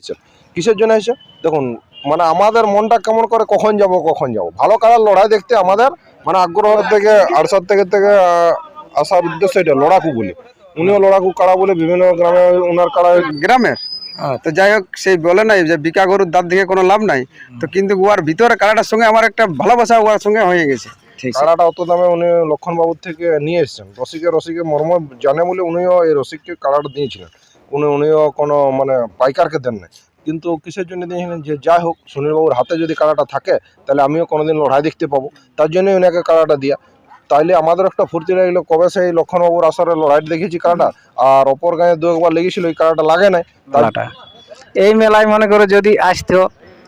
এসেছেন। কিসের জন্য এসে দেখুন মানে আমাদের মনটা কেমন করে কখন যাব কখন যাব? ভালো কালার লড়াই দেখতে আমাদের মানে আগ্রহ থেকে আড়সার থেকে থেকে আসার উদ্দেশ্য এটা লড়াকু বলে। উনিও লড়াকু কাড়া বলে বিভিন্ন গ্রামে ওনার কাড়া গ্রামের তো যাই হোক সেই বলে নাই যে বিকা গরুর দাঁত দেখে কোনো লাভ নাই। তো কিন্তু উয়ার ভিতরে কাড়াটার সঙ্গে আমার একটা ভালোবাসা উয়ার সঙ্গে হয়ে গেছে। কাড়াটা অত দামে উনি লক্ষণ বাবুর থেকে নিয়ে এসেছেন। রসিকে রসিকে মর্ম জানে বলে উনিও এই রসিককে কাড়াটা দিয়েছিলেন। উনি উনিও কোনো মানে পাইকারকে দেন নাই। কিন্তু কিসের জন্য দিয়েছিলেন যে যাই হোক সুনীলবাবুর হাতে যদি কাড়াটা থাকে তাহলে আমিও কোনোদিন লড়াই দেখতে পাবো। তার জন্যই ওনাকে কাড়াটা দিয়া। তাইলে আমাদের একটা ফুর্তি লাগল কবে সেই লক্ষণবাবুর আসরে লড়াই দেখেছি কাড়াটা আর অপর গায়ে দু একবার লেগেছিল ওই কাড়াটা লাগে নাই। তার এই মেলায় মনে করো যদি আসতো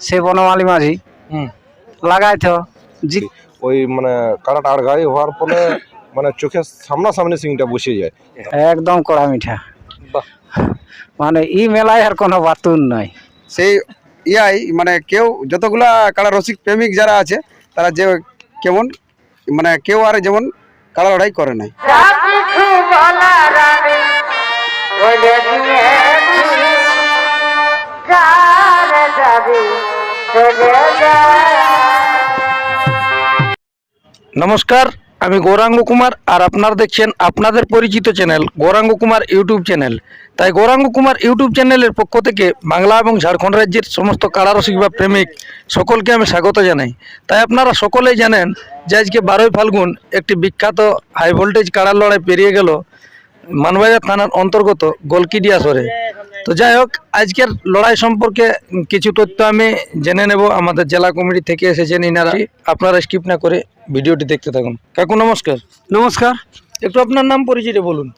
সে বনমালী মাঝি হুম। লাগাইতো জি ওই মানে কাড়াটা আর গায়ে হওয়ার ফলে মানে চোখের সামনাসামনি সিংটা বসে যায়। একদম কড়া মিঠা। মানে এই মেলায় আর কোনো বাতুন নাই। সেই ইয়াই মানে কেউ যতগুলা কাড়া রসিক প্রেমিক যারা আছে তারা যে কেমন মানে কেউ আর যেমন কাড়া লড়াই করে নাই। নমস্কার আমি গৌরাঙ্গ কুমার আর আপনারা দেখছেন আপনাদের পরিচিত channel, Gauranga Kumar YouTube channel. তাই গৌরাঙ্গ কুমার ইউটিউব চ্যানেলের পক্ষ থেকে বাংলা এবং ঝাড়খণ্ড রাজ্যের সমস্ত কারারসিক বা প্রেমিক সকলকে আমি স্বাগত জানাই। তাই আপনারা সকলেই জানেন যে আজকে বারোই ফাল্গুন একটি বিখ্যাত হাই ভোল্টেজ কাড়ার লড়াই পেরিয়ে গেল মানবাজার থানার অন্তর্গত গোলকিডিয়া আসরে তো যাই হোক আজকের লড়াই সম্পর্কে কিছু তথ্য আমি জেনে নেব। আমাদের জেলা কমিটি থেকে এসেছেন ইনারা। আপনারা স্কিপ না করে ভিডিওটি দেখতে থাকুন। কাকু নমস্কার। নমস্কার। একটু আপনার নাম পরিচয়টা বলুন।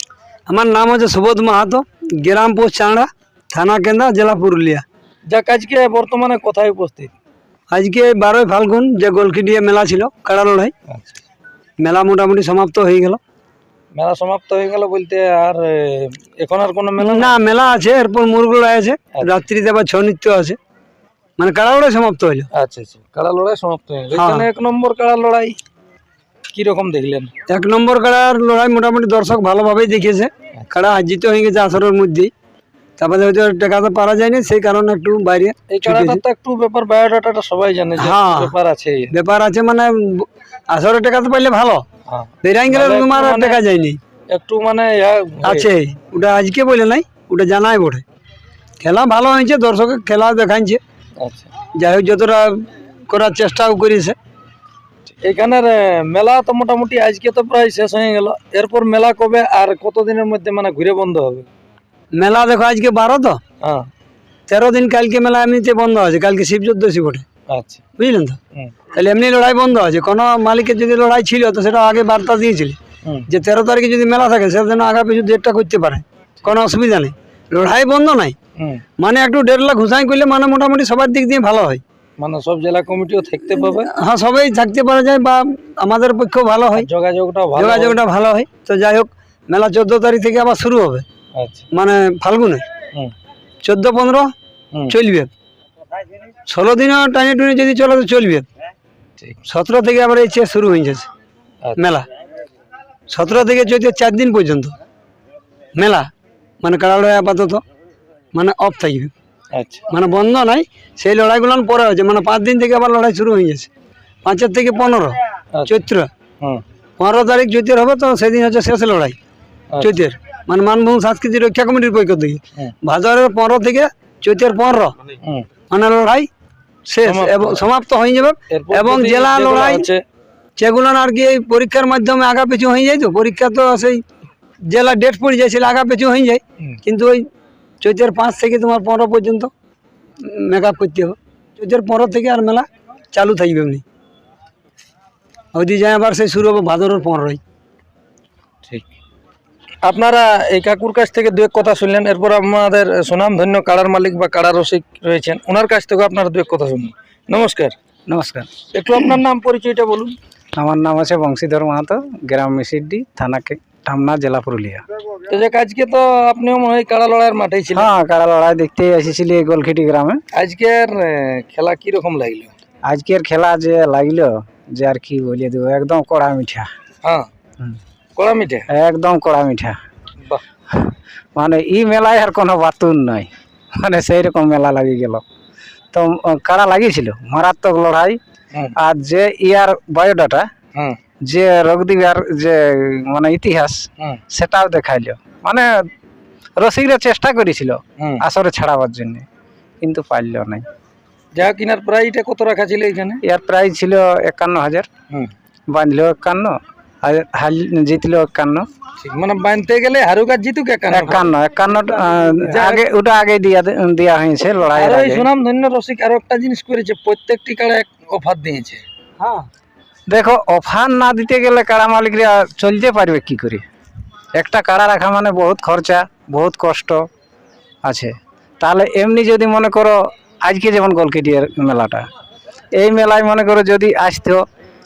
আমার নাম হচ্ছে সুবোধ মাহাতো গ্রাম পোস্ট চাঁড়া থানা কেন্দ্রা জেলা পুরুলিয়া। যাক আজকে বর্তমানে কোথায় উপস্থিত? আজকে বারোই ফাল্গুন যে গোলকিডিয়া মেলা ছিল কাড়া লড়াই। আচ্ছা। মেলা মোটামুটি সমাপ্ত হয়ে গেল। মেলা সমাপ্ত হয়ে গেল বলতে আর এখন আর কোনো মেলা না মেলা আছে এরপর মুরগুলো আছে রাত্রিতে আবার ছৌ নৃত্য আছে। মানে কাড়া লড়াই সমাপ্ত হইল আচ্ছা আচ্ছা। কাড়া লড়াই সমাপ্ত হয়ে গেল। হ্যাঁ। এখানে এক নম্বর কাড়া লড়াই কি রকম দেখলেন? এক নম্বর কাড়ার লড়াই মোটামুটি দর্শক ভালোভাবেই দেখেছে। কাড়া হাজিত হয়ে গেছে আসরের মধ্যেই। তারপরে হয়তো টেকাতে পারা যায়নি সেই কারণে একটু বাইরে এই। কাড়াটার তো একটু ব্যাপার বায়োডাটাটা সবাই জানে হ্যাঁ। ব্যাপার আছে। ব্যাপার আছে মানে আসরে টাকা তো পাইলে ভালো। হ্যাঁ। বেরাই মানে তোমার মানে- যায়নি। একটু মানে আছে ওটা আজকে বলে নাই ওটা জানাই বটে। খেলা ভালো হয়েছে দর্শকের খেলা দেখাইছে। আচ্ছা। যাই হোক যতটা করার চেষ্টাও করেছে। এখানের মেলা তো মোটামুটি আজকে তো প্রায় শেষ হয়ে গেল। এরপর মেলা কবে আর কতদিনের মধ্যে মানে ঘুরে বন্ধ হবে? মেলা দেখো আজকে বারো তো? হ্যাঁ। তেরো দিন কালকে মেলা এমনিতে বন্ধ আছে কালকে শিব চোদ্দশী বটে। আচ্ছা। বুঝলেন তো? তাহলে এমনি লড়াই বন্ধ আছে। কোনো মালিকের যদি লড়াই ছিল তো সেটা আগে বার্তা দিয়েছিল। যে তেরো তারিখে যদি মেলা থাকে সেটা যেন আগা পিছু ডেটটা করতে পারে। কোনো অসুবিধা নেই। লড়াই বন্ধ নাই। মানে একটু দেড় লাখ ঘুষাই করলে মানে মোটামুটি সবার দিক দিয়ে ভালো হয়। মানে সব জেলা কমিটিও থাকতে পাবে হ্যাঁ সবাই থাকতে পারা যায় বা আমাদের পক্ষেও ভালো হয়। যোগাযোগটা ভালো যোগাযোগটা ভালো হয়। তো যাই হোক মেলা চোদ্দ তারিখ থেকে আবার শুরু হবে। আচ্ছা। মানে ফাল্গুনে চোদ্দ পনেরো চলবে। ষোলো দিনও টানে টুনে যদি চলে তো চলবে। সতেরো থেকে আবার এই চেয়ে শুরু হয়ে যাচ্ছে। আচ্ছা। মেলা। সতেরো থেকে চৈতে চার দিন পর্যন্ত। মেলা। মানে কাড়া লড়াই আপাতত। মানে অফ থাকবে। আচ্ছা। মানে বন্ধ নাই। সেই লড়াইগুলো পরে হয়েছে মানে পাঁচ দিন থেকে আবার লড়াই শুরু হয়ে গেছে পাঁচের থেকে পনেরো। চৈত্র। পনেরো তারিখ চৈতের হবে তো সেদিন হচ্ছে শেষ লড়াই। চৈতের মানে মানভূম সাংস্কৃতিক রক্ষা কমিটির পক্ষ থেকে। ভাদরের পনেরো থেকে চৈতের পনেরো। মানে লড়াই শেষ এবং সমাপ্ত হয়ে যাবে এবং জেলা লড়াই সেগুলো আর কি এই পরীক্ষার মাধ্যমে আগা পিছু হয়ে যায় তো পরীক্ষা তো সেই জেলা ডেট পড়ে যায় সেটা আগা পিছু হয়ে যায়। কিন্তু ওই চৈতের পাঁচ থেকে তোমার পনেরো পর্যন্ত মেকআপ করতে হবে। চৈতের পনেরো থেকে আর মেলা চালু থাকবে এমনি। ওইদিকে যায় আবার সেই শুরু হবে ভাদরের পনেরোই। আপনারা এই কাকুর কাছ থেকে দু এক কথা শুনলেন এরপর আমাদের সুনাম ধন্য কাড়ার মালিক বা কাড়া রসিক রয়েছেন ওনার কাছ থেকে আপনারা দু এক কথা শুনুন। নমস্কার। নমস্কার। একটু আপনার নাম পরিচয়টা বলুন। আমার নাম আছে বংশীধর মাহাতো গ্রাম মিসিডি থানাকে টামনা জেলা পুরুলিয়া। তো যাক আজকে তো আপনিও মনে হয় কাড়া লড়াইয়ের মাঠেই ছিলেন। হ্যাঁ কাড়া লড়াই দেখতে এসেছিলি গোলখিটি গ্রামে। আজকের খেলা কি রকম লাগল? আজকের খেলা যে লাগল যে আর কি বলিয়ে দেবো একদম কড়া মিঠা। হ্যাঁ। হুম। কড়া মিঠে? একদম কড়া মিঠা। মানে ই মেলায় আর কোনো বাতুন নাই। মানে সেই রকম মেলা লাগিয়ে গেল। তো কারা লাগিয়েছিল মারাত্মক লড়াই। আর যে ইয়ার বায়োডাটা যে রোগদিগার যে মানে ইতিহাস সেটাও দেখাইল। মানে রসিকরা চেষ্টা করেছিল আসরে ছাড়াবার জন্য কিন্তু পারল নাই। যা কিনার প্রাইটা কত রাখা ছিল এখানে ইয়ার প্রাইস ছিল একান্ন হাজার। বাঁধলো একান্ন। হাল জিতলো একান্ন। মানে বাঁধতে গেলে হারুক জিতুক একান্ন। একান্ন একান্ন আগে ওটা আগে দিয়া দেওয়া হয়েছে লড়াই আর সুনাম ধন্য রসিক আরও একটা জিনিস করেছে প্রত্যেকটি কাড়া এক অফার দিয়েছে। হ্যাঁ। দেখো অফার না দিতে গেলে কাড়া মালিকরা চলতে পারবে কি করে? একটা কাড়া রাখা মানে বহুত খরচা বহুত কষ্ট আছে। তাহলে এমনি যদি মনে করো আজকে যেমন গলকেটিয়ার মেলাটা এই মেলায় মনে করো যদি আসতো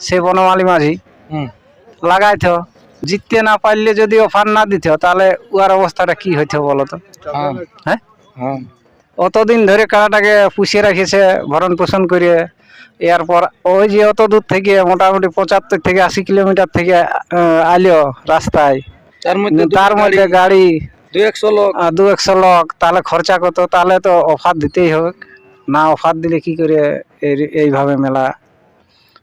সে বনমালী মাঝি হুম। লাগাইতো জিততে না পারলে যদি অফার না দিত তাহলে উয়ার অবস্থাটা কি হইতো বলো তো হ্যাঁ। হ্যাঁ? হ্যাঁ। অতদিন ধরে কাড়াটাকে পুষিয়ে রেখেছে ভরণ পোষণ করে এরপর ওই যে অত দূর থেকে মোটামুটি পঁচাত্তর থেকে আশি কিলোমিটার থেকে আইলো রাস্তায়। তার মধ্যে তার মধ্যে গাড়ি, দু একশো লোক। দু একশো লোক তাহলে খরচা কত? তাহলে তো অফার দিতেই হবে না অফার দিলে কি করে এই- এইভাবে মেলা?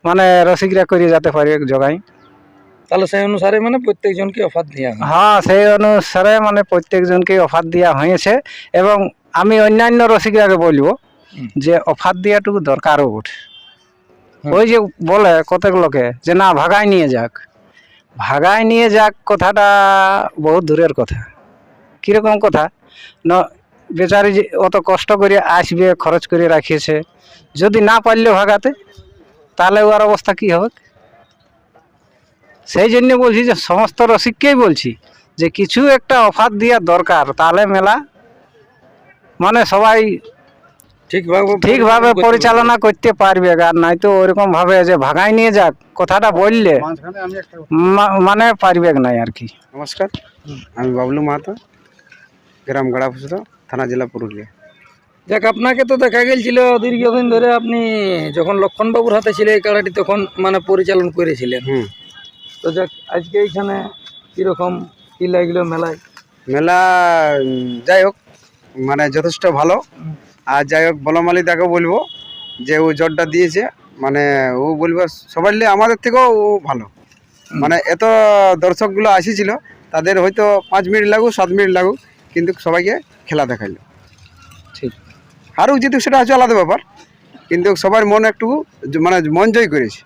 মানে রসিকরা করে যেতে পারে জগাই তাহলে সেই অনুসারে মানে প্রত্যেকজনকে অফার দেওয়া হ্যাঁ। সেই অনুসারে মানে প্রত্যেকজনকে অফার দেওয়া হয়েছে এবং আমি অন্যান্য রসিকাকে বলব যে অফার দেওয়াটুকু দরকারও বটে ওই যে বলে কতক লোকে যে না ভাগায় নিয়ে যাক। ভাগায় নিয়ে যাক কথাটা বহুত দূরের কথা। কীরকম কথা? ন বেচারি যে অত কষ্ট করে আসবে খরচ করে রাখিয়েছে। যদি না পারলে ভাগাতে তাহলে ওর অবস্থা কি হবে? সেই জন্য বলছি যে সমস্ত রসিককেই বলছি যে কিছু একটা অফার দেওয়া দরকার তাহলে মেলা মানে সবাই ঠিকভাবে ঠিকভাবে পরিচালনা করতে পারবে। আর নাই তো ওরকম ভাবে যে ভাগাই নিয়ে যাক কথাটা বললে মা- মানে পারবে নাই আর কি। নমস্কার আমি বাবলু মাহাতো গ্রাম গড়াফুসুর থানা জেলা পুরুলিয়া। যাক আপনাকে তো দেখা গেছিল দীর্ঘদিন ধরে আপনি যখন লক্ষণবাবুর হাতে ছিল এই কাড়াটি তখন মানে পরিচালন করেছিলেন। হুম। তো যাক আজকে এইখানে কীরকম কি লাগল মেলায়? মেলা যাই হোক মানে যথেষ্ট ভালো। আর যাই হোক বলমালি তাকে বলব যে ও জটটা দিয়েছে মানে ও বলব সবার লিয়ে আমাদের থেকেও ও ভালো। মানে এত দর্শকগুলো আসিছিল তাদের হয়তো পাঁচ মিনিট লাগুক সাত মিনিট লাগুক কিন্তু সবাইকে খেলা দেখাইলো। ঠিক। আরও জিতুক সেটা হচ্ছে আলাদা ব্যাপার কিন্তু সবার মন একটু মানে মন জয় করেছে।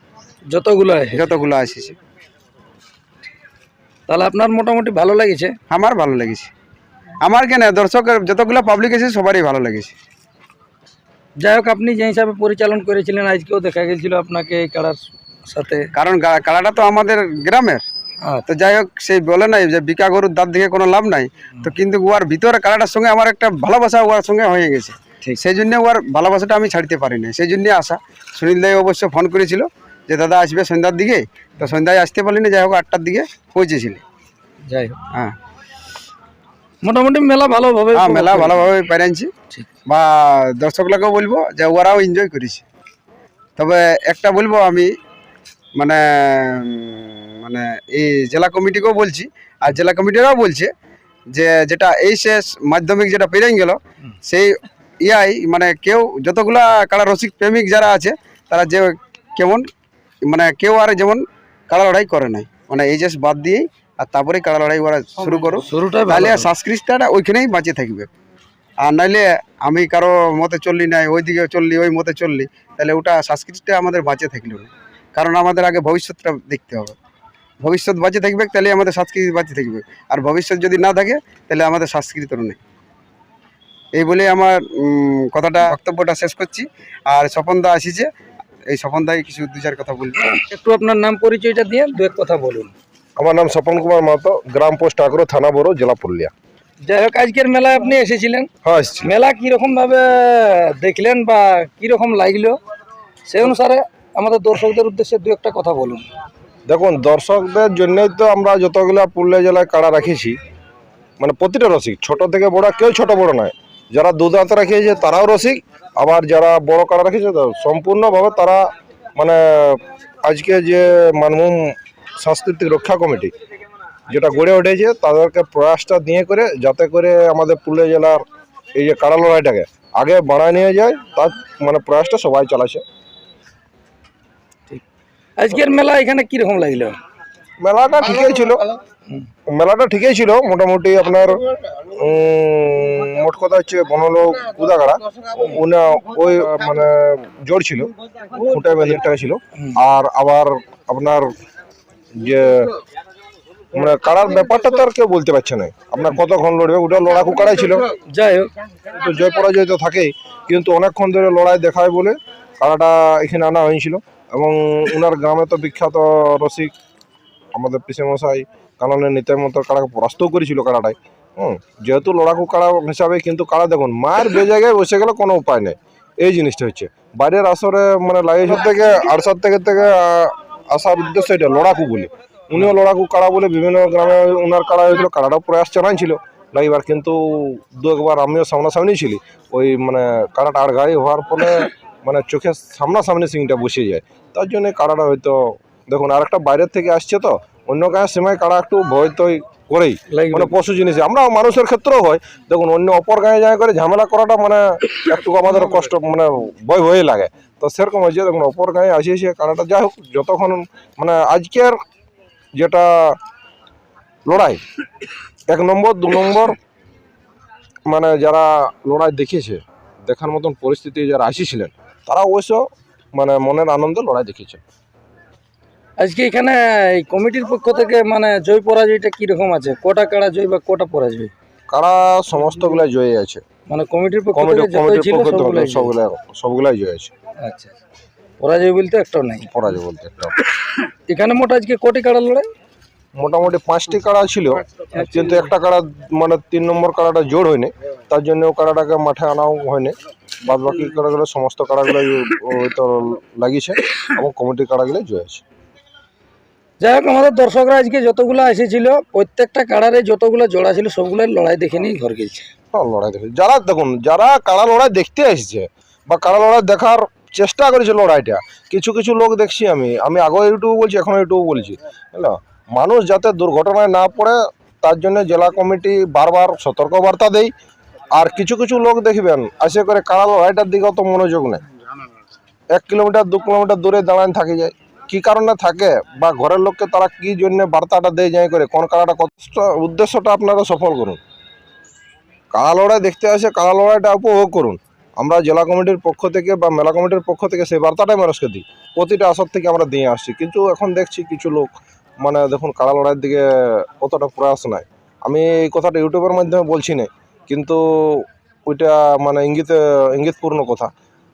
যতগুলো যতগুলো আসিছে। তাহলে আপনার মোটামুটি ভালো লেগেছে? আমার ভালো লেগেছে। আমার কেন? দর্শকের যতগুলো পাবলিক আছে সবারই ভালো লেগেছে। যাই হোক আপনি যে হিসাবে পরিচালন করেছিলেন আজকেও দেখা গেছিল আপনাকে এই কাড়ার সাথে। কারণ কালাটা তো আমাদের গ্রামের। আচ্ছা, তো যাই হোক সেই বলে নাই যে বিকা গরুর দাঁত দেখে কোনো লাভ নাই। তো কিন্তু ওর ভিতরে কালাটার সঙ্গে আমার একটা ভালোবাসা ওর সঙ্গে হয়ে গেছে। ঠিক। সেই জন্য ওর ভালোবাসাটা আমি ছাড়তে পারি না সেই জন্য আসা সুনীল দাই অবশ্য ফোন করেছিল। যে দাদা আসবে সন্ধ্যার দিকে তো সন্ধ্যায় আসতে পারলি না যাই হোক আটটার দিকে পৌঁছেছিল। যাই হোক। হ্যাঁ। মোটামুটি মেলা ভালোভাবে হ্যাঁ মেলা ভালোভাবে পেরেছি। বা দর্শকগুলোকেও বলব যে ওরাও এনজয় করেছে। তবে একটা বলব আমি মানে মানে এই জেলা কমিটিকেও বলছি আর জেলা কমিটিরাও বলছে যে যেটা এই শেষ মাধ্যমিক যেটা পেরিয়ে গেল সেই ইয়াই মানে কেউ যতগুলা কাড়া রসিক প্রেমিক যারা আছে তারা যে কেমন মানে কেউ আর যেমন কাড়া লড়াই করে নাই। মানে এই শেষ বাদ দিয়েই আর তারপরে কাড়া লড়াই করা শুরু করো। তাহলে হবে। ওইখানেই বাঁচে থাকবে। আর নাইলে আমি কারও মতে চললি নাই ওইদিকে চললি ওই মতে চললি তাহলে ওটা সংস্কৃতিটা আমাদের বাঁচে থাকল না। কারণ আমাদের আগে ভবিষ্যৎটা দেখতে হবে। ভবিষ্যৎ বাঁচে থাকবে তাহলে আমাদের সংস্কৃতি বাঁচে থাকবে। আর ভবিষ্যৎ যদি না থাকে তাহলে আমাদের সংস্কৃতি নেই। এই বলে আমার কথাটা বক্তব্যটা শেষ করছি। আর স্বপনদা আসিছে এই স্বপন স্বপনদাই কিছু দু চার কথা বলবি। একটু আপনার নাম পরিচয়টা দিয়ে দু এক কথা বলুন। আমার নাম স্বপন কুমার মাহাতো গ্রাম পোস্ট আগরো থানা বড় জেলা পুরুলিয়া। যাই হোক আজকের মেলায় আপনি এসেছিলেন? হ্যাঁ মেলা কীরকম ভাবে দেখলেন বা কীরকম লাগল? সেই অনুসারে আমাদের দর্শকদের উদ্দেশ্যে দু একটা কথা বলুন। দেখুন দর্শকদের জন্যই তো আমরা যতগুলা পুরুলিয়া জেলায় কাড়া রাখিছি মানে প্রতিটা রসিক ছোট থেকে বড় কেউ ছোট বড় নয়। যারা দুধাতে রাখিয়েছে তারাও রসিক আবার যারা বড় কাড়া রাখিয়েছে তো সম্পূর্ণভাবে তারা মানে আজকে যে মানভূম সাংস্কৃতিক রক্ষা কমিটি যেটা গড়ে উঠেছে তাদেরকে প্রয়াসটা নিয়ে করে যাতে করে আমাদের পুরুলিয়া জেলার এই যে কাড়া লড়াইটাকে আগে বাড়ায় নিয়ে যায় তার মানে প্রয়াসটা সবাই চালাচ্ছে। আজকের মেলা এখানে কীরকম লাগল? মেলাটা ঠিকই ছিল। মেলাটা ঠিকই ছিল মোটামুটি আপনার মোট কথা হচ্ছে বনলো কুদাগাড়া উনা ওই মানে জোর ছিল ফুটে হাজার টাকা ছিল। আর আবার আপনার যে মানে কাড়ার ব্যাপারটা তো আর কেউ বলতে পারছে না। আপনার কতক্ষণ লড়বে? ওটা লড়াকু কাড়াই ছিল। যাই হোক। তো জয় পরাজয় তো থাকেই কিন্তু অনেকক্ষণ ধরে লড়াই দেখায় বলে কাড়াটা এখানে আনা হয়েছিল। এবং ওনার গ্রামে তো বিখ্যাত রসিক আমাদের পিসেমশাই কাননের নিতাই মতো কাড়াকে পরাস্তও করেছিল কাড়াটায় হুম, যেহেতু লড়াকু কাড়া হিসাবে কিন্তু কাড়া দেখুন, মায়ের বে জায়গায় বসে গেলে কোনো উপায় নেই। এই জিনিসটা হচ্ছে। বাইরের আসরে মানে লাগিয়েছে থেকে আড়সার থেকে থেকে আসার উদ্দেশ্য এটা লড়াকু বলে। উনিও লড়াকু কাড়া বলে বিভিন্ন গ্রামে ওনার কাড়া হয়েছিল, কাড়াটাও প্রয়াস জানাইছিল লাইবার কিন্তু দু একবার আমিও সামনাসামনি ছিলি। ওই মানে কাড়াটা আর গাড়ি হওয়ার ফলে মানে চোখের সামনাসামনি সিংটা বসে যায়। তার জন্য কাড়াটা হয়তো, দেখুন, আরেকটা বাইরের থেকে আসছে তো অন্য গায়ের সময় কারা একটু ভয় তো করেই। মানে পশু জিনিস। আমরা মানুষের ক্ষেত্রেও হয়। দেখুন অন্য অপর গায়ে যায় করে ঝামেলা করাটা মানে একটু আমাদের কষ্ট মানে ভয় ভয় লাগে। তো সেরকম হয়েছে দেখুন অপর গায়ে আসিয়েছে কারাটা যাই হোক যতক্ষণ মানে আজকের যেটা লড়াই এক নম্বর দু নম্বর মানে যারা লড়াই দেখিয়েছে দেখার মতন পরিস্থিতি যারা আসিছিলেন তারা অবশ্য মানে মনের আনন্দে লড়াই দেখিয়েছে। আজকে এখানে এই কমিটির পক্ষ থেকে মানে জয় পরাজয়টা কীরকম আছে? কোটা কাড়া জয় বা কোটা পরাজয়? কারা সমস্তগুলাই জয় আছে। মানে কমিটির পক্ষ কমিটি থেকে যতই কমিটির ছিল পক্ষ থেকে সবগুলাই জয়। সবগুলাই সবগুলাই জয় আছে। আচ্ছা পরাজয় বলতে একটাও নাই। পরাজয় বলতে একটা এখানে মোট আজকে কোটি কাড়া লড়াই? মোটামুটি পাঁচটি কাড়া ছিল কিন্তু একটা কাড়া মানে তিন নম্বর কাড়াটা জোর হয়নি তার জন্য ও কাড়াটাকে মাঠে আনাও হয়নি। বাদ বাকি কাড়াগুলো সমস্ত কাড়াগুলো হয়তো লাগিয়েছে এবং কমিটির কাড়াগুলো জয় আছে। যাই হোক আমাদের দর্শকরা আজকে যতগুলো এসেছিল প্রত্যেকটা কাড়ারে যতগুলো জোড়া ছিল সবগুলো লড়াই দেখে নিয়ে ঘর গেছে। হ্যাঁ, লড়াই দেখে যারা দেখুন যারা কাড়া লড়াই দেখতে এসেছে বা কাড়া লড়াই দেখার চেষ্টা করেছে লড়াইটা কিছু কিছু লোক দেখছি আমি। আমি আগেও ইউটিউব বলছি এখন ইউটিউব বলছি। বুঝলো মানুষ যাতে দুর্ঘটনায় না পড়ে তার জন্য জেলা কমিটি বারবার সতর্কবার্তা দেয় আর কিছু কিছু লোক দেখবেন আসে করে কাড়া লড়াইটার দিকে অত মনোযোগ নেই। এক কিলোমিটার দু কিলোমিটার দূরে দাঁড়ান থাকে যায়। কি কারণে থাকে বা ঘরের লোককে তারা কি জন্য বার্তাটা দেয় যাই করে, কোন কাড়াটা কত উদ্দেশ্যটা আপনারা সফল করুন। কাড়া লড়াই দেখতে আসে কাড়া লড়াইটা উপভোগ করুন। আমরা জেলা কমিটির পক্ষ থেকে বা মেলা কমিটির পক্ষ থেকে সেই বার্তাটাই মানুষকে দিই। প্রতিটা আসর থেকে আমরা দিয়ে আসছি, কিন্তু এখন দেখছি কিছু লোক মানে দেখুন কাড়া লড়াইয়ের দিকে অতটা প্রয়াস নাই। আমি এই কথাটা ইউটিউবের মাধ্যমে বলছি না কিন্তু ওইটা মানে ইঙ্গিত, ইঙ্গিতপূর্ণ কথা।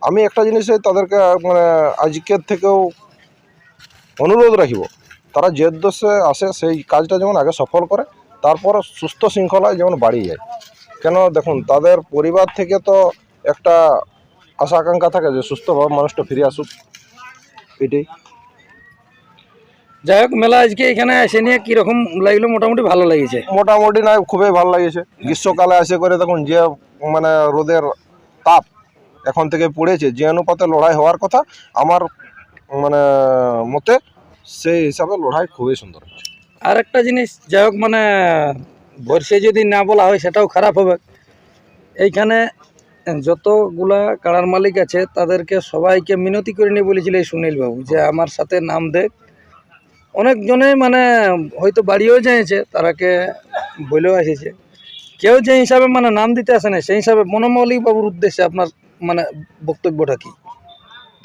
আমি একটা জিনিসে তাদেরকে মানে আজকের থেকেও অনুরোধ রাখিব তারা যে উদ্দেশ্যে আসে সেই কাজটা যেমন আগে সফল করে তারপর সুস্থ শৃঙ্খলায় যেমন বাড়িয়ে যায়। কেন দেখুন তাদের পরিবার থেকে তো একটা আশা আকাঙ্ক্ষা থাকে যে সুস্থভাবে মানুষটা ফিরে আসুক। এটাই। যাই হোক মেলা আজকে এখানে এসে নিয়ে কীরকম লাগল? মোটামুটি ভালো লেগেছে। মোটামুটি না খুবই ভালো লাগেছে। গ্রীষ্মকালে আসে করে দেখুন যে মানে রোদের তাপ এখন থেকে পড়েছে যে অনুপাতে লড়াই হওয়ার কথা আমার মানে মতে সেই হিসাবে লড়াই খুবই সুন্দর আর একটা জিনিস, যাই হোক মানে বর্ষে যদি না বলা হয়, সেটাও খারাপ হবে। এইখানে যতগুলা কাড়ার মালিক আছে, তাদেরকে সবাইকে মিনতি করে নিয়ে বলেছিল এই সুনীল বাবু যে, আমার সাথে নাম দেখ অনেকজনে মানে হয়তো বাড়িও যাইছে, তারাকে বলেও এসেছে কেউ যে হিসাবে মানে নাম দিতে আসে না, সেই হিসাবে বনমালী বাবুর উদ্দেশ্যে আপনার মানে বক্তব্যটা কি?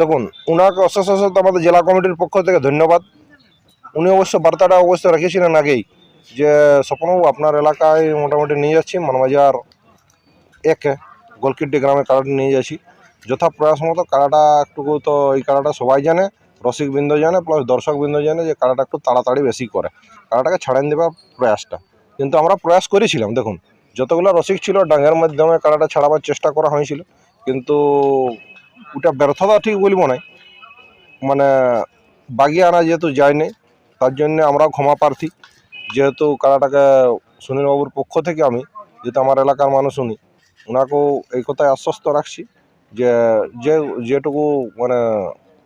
দেখুন ওনাকে অশেষ আমাদের জেলা কমিটির পক্ষ থেকে ধন্যবাদ। উনি অবশ্য বার্তাটা অবশ্য রেখেছিলেন আগেই যে, স্বপ্নবাবু, আপনার এলাকায় মোটামুটি নিয়ে যাচ্ছি, মানবাজার একে, গোলকিড্ডি গ্রামে কাড়াটি নিয়ে যাচ্ছি। যথা প্রয়াস মতো কাড়াটা একটু তো, এই কাড়াটা সবাই জানে, রসিকবৃন্দ জানে প্লাস দর্শকবৃন্দ জানে যে কাড়াটা একটু তাড়াতাড়ি বেশি করে। কাড়াটাকে ছাড়েন দেওয়ার প্রয়াসটা। কিন্তু আমরা প্রয়াস করেছিলাম, দেখুন, যতগুলো রসিক ছিল ডাঙের মাধ্যমে কাড়াটা ছাড়াবার চেষ্টা করা হয়েছিল, কিন্তু ওটা ব্যর্থতা ঠিক বলব না মানে বাগিয়ে আনা যেহেতু যায় যায়নি, তার জন্য আমরাও ক্ষমা প্রার্থী। যেহেতু কারাটাকে সুনীলবাবুর পক্ষ থেকে আমি, যেহেতু আমার এলাকার মানুষ উনি ওনাকেও এই কথায় আশ্বস্ত রাখছি যে যেটুকু মানে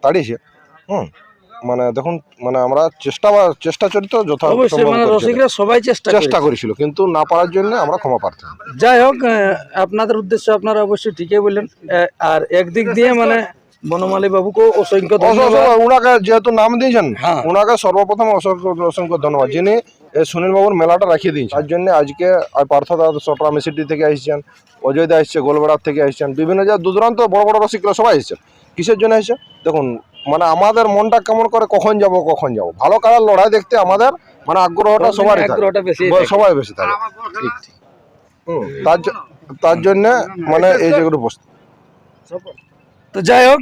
তাড়িয়েছে, হুম মানে দেখুন মানে আমরা চেষ্টা চেষ্টা চরিত যথা অবশ্যই মানে সবাই চেষ্টা চেষ্টা করেছিল কিন্তু না পারার জন্য আমরা ক্ষমা প্রার্থী যাই হোক আপনাদের উদ্দেশ্য আপনারা অবশ্যই ঠিকই বললেন আর একদিক দিয়ে মানে বনমালী অসংখ্য ওনাকে যেহেতু নাম দিয়েছেন হ্যাঁ। ওনাকে সর্বপ্রথম অসংখ্য অসংখ্য ধন্যবাদ। যিনি সুনীল বাবুর মেলাটা রাখিয়ে দিয়েছেন। তার জন্য আজকে আর পার্থ সটরা মেসিটি থেকে আসছেন অজয় দা এসছে গোলবেড়ার থেকে আসছেন বিভিন্ন জায়গায় দূর দূরান্ত বড় বড় রসিকরা সবাই এসছেন। কিসের জন্য এসছে দেখুন মানে আমাদের মনটা কেমন করে কখন যাব কখন যাব? ভালো কালার লড়াই দেখতে আমাদের মানে আগ্রহটা সবার সবাই বেশি থাকে। হুম, তার তার জন্য মানে এই জায়গাটা উপস্থিত তো যাই হোক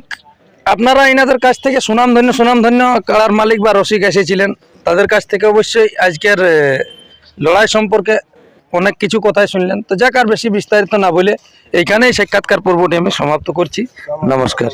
আপনারা এনাদের কাছ থেকে সুনামধন্য সুনামধন্য কাড়ার মালিক বা রসিক এসেছিলেন তাদের কাছ থেকে অবশ্যই আজকের লড়াই সম্পর্কে অনেক কিছু কথাই শুনলেন। তো যাক আর বেশি বিস্তারিত না বলে এইখানেই সাক্ষাৎকার পর্বটি আমি সমাপ্ত করছি। নমস্কার।